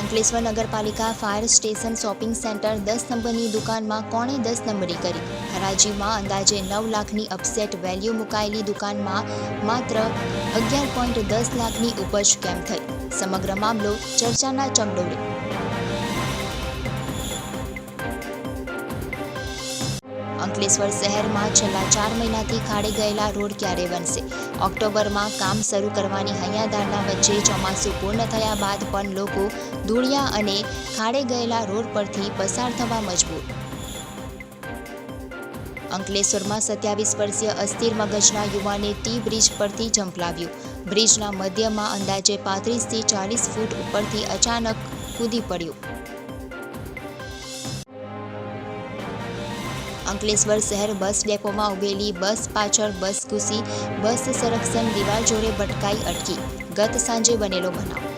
અંકલેશ્વર નગરપાલિકા fire station shopping centre દસ નંબરની દુકાનમાં કોણે દસ નંબરી કરી? હરાજીમાં અંદાજે નવ લાખની અપસેટ વેલ્યુ મુકાયેલી દુકાનમાં માત્ર અગિયાર પોઈન્ટ દસ લાખની ઉપજ કેમ થઈ? સમગ્ર મામલો ચર્ચાના ચકડોળે અંકલેશ્વર શહેરમાં છેલ્લા ચાર મહિનાથી ખાડે ગયેલા રોડ ક્યારે બનશે? ઓક્ટોબરમાં કામ શરૂ કરવાની હૈયાદારના વચ્ચે ચોમાસું પૂર્ણ થયા બાદ પણ લોકો ધૂળિયા અને ખાડે ગયેલા રોડ પરથી પસાર થવા મજબૂર. અંકલેશ્વરમાં સત્યાવીસ વર્ષીય અસ્થિર મગજના યુવાને ટી બ્રિજ પરથી ઝંપલાવ્યું. બ્રિજના મધ્યમાં અંદાજે પાંત્રીસથી ચાલીસ ફૂટ ઉપરથી અચાનક કૂદી પડ્યું. અંકલેશ્વર શહેર બસ ડેપોમાં ઉભેલી બસ પાછળ બસ ઘૂસી બસ સંરક્ષણ દિવાલ જોડે ભટકાઈ અટકી. ગત સાંજે બનેલો બનાવ.